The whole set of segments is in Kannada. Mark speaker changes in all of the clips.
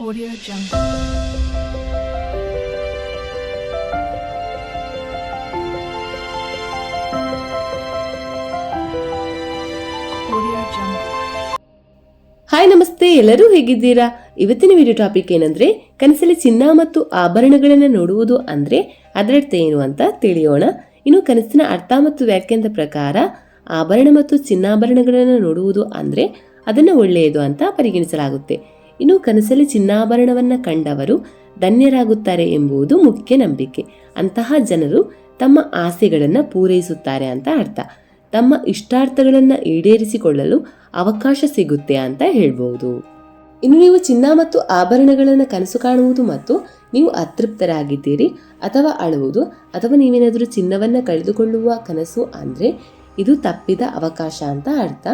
Speaker 1: Audio Jungle.
Speaker 2: ಹಾಯ್ ನಮಸ್ತೆ. ಎಲ್ಲರೂ ಹೇಗಿದ್ದೀರಾ? ಇವತ್ತಿನ ವಿಡಿಯೋ ಟಾಪಿಕ್ ಏನಂದ್ರೆ, ಕನಸಲ್ಲಿ ಚಿನ್ನ ಮತ್ತು ಆಭರಣಗಳನ್ನು ನೋಡುವುದು ಅಂದ್ರೆ ಅದರರ್ಥ ಏನು ಅಂತ ತಿಳಿಯೋಣ. ಇನ್ನು ಕನಸಿನ ಅರ್ಥ ಮತ್ತು ವ್ಯಾಖ್ಯಾನದ ಪ್ರಕಾರ, ಆಭರಣ ಮತ್ತು ಚಿನ್ನಾಭರಣಗಳನ್ನು ನೋಡುವುದು ಅಂದ್ರೆ ಅದನ್ನು ಒಳ್ಳೆಯದು ಅಂತ ಪರಿಗಣಿಸಲಾಗುತ್ತೆ. ಇನ್ನು ಕನಸಲ್ಲಿ ಚಿನ್ನಾಭರಣವನ್ನ ಕಂಡವರು ಧನ್ಯರಾಗುತ್ತಾರೆ ಎಂಬುದು ಮುಖ್ಯ ನಂಬಿಕೆ. ಅಂತಹ ಜನರು ತಮ್ಮ ಆಸೆಗಳನ್ನು ಪೂರೈಸುತ್ತಾರೆ ಅಂತ ಅರ್ಥ. ತಮ್ಮ ಇಷ್ಟಾರ್ಥಗಳನ್ನು ಈಡೇರಿಸಿಕೊಳ್ಳಲು ಅವಕಾಶ ಸಿಗುತ್ತೆ ಅಂತ ಹೇಳ್ಬೋದು. ಇನ್ನು ನೀವು ಚಿನ್ನ ಮತ್ತು ಆಭರಣಗಳನ್ನು ಕನಸು ಕಾಣುವುದು ಮತ್ತು ನೀವು ಅತೃಪ್ತರಾಗಿದ್ದೀರಿ ಅಥವಾ ಅಳುವುದು ಅಥವಾ ನೀವೇನಾದರೂ ಚಿನ್ನವನ್ನು ಕಳೆದುಕೊಳ್ಳುವ ಕನಸು ಅಂದರೆ ಇದು ತಪ್ಪಿದ ಅವಕಾಶ ಅಂತ ಅರ್ಥ.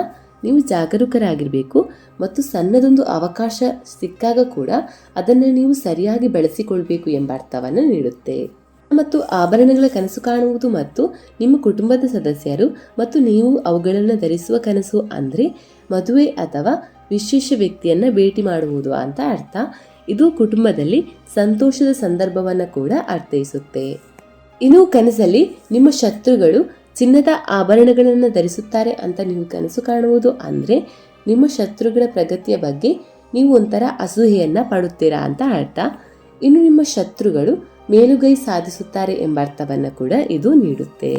Speaker 2: ನೀವು ಜಾಗರೂಕರಾಗಿರಬೇಕು ಮತ್ತು ಸಣ್ಣದೊಂದು ಅವಕಾಶ ಸಿಕ್ಕಾಗ ಕೂಡ ಅದನ್ನು ನೀವು ಸರಿಯಾಗಿ ಬಳಸಿಕೊಳ್ಬೇಕು ಎಂಬ ಅರ್ಥವನ್ನು ನೀಡುತ್ತೆ. ಮತ್ತು ಆಭರಣಗಳ ಕನಸು ಕಾಣುವುದು ಮತ್ತು ನಿಮ್ಮ ಕುಟುಂಬದ ಸದಸ್ಯರು ಮತ್ತು ನೀವು ಅವುಗಳನ್ನು ಧರಿಸುವ ಕನಸು ಅಂದರೆ ಮದುವೆ ಅಥವಾ ವಿಶೇಷ ವ್ಯಕ್ತಿಯನ್ನು ಭೇಟಿ ಮಾಡುವುದು ಅಂತ ಅರ್ಥ. ಇದು ಕುಟುಂಬದಲ್ಲಿ ಸಂತೋಷದ ಸಂದರ್ಭವನ್ನು ಕೂಡ ಅರ್ಥೈಸುತ್ತೆ. ಇನ್ನು ಕನಸಲ್ಲಿ ನಿಮ್ಮ ಶತ್ರುಗಳು ಚಿನ್ನದ ಆಭರಣಗಳನ್ನು ಧರಿಸುತ್ತಾರೆ ಅಂತ ನೀವು ಕನಸು ಕಾಣುವುದು ಅಂದರೆ ನಿಮ್ಮ ಶತ್ರುಗಳ ಪ್ರಗತಿಯ ಬಗ್ಗೆ ನೀವು ಒಂಥರ ಅಸೂಹೆಯನ್ನು ಪಡುತ್ತೀರಾ ಅಂತ ಅರ್ಥ ಇನ್ನು ನಿಮ್ಮ ಶತ್ರುಗಳು ಮೇಲುಗೈ ಸಾಧಿಸುತ್ತಾರೆ ಎಂಬ ಅರ್ಥವನ್ನು ಕೂಡ ಇದು ನೀಡುತ್ತೆ.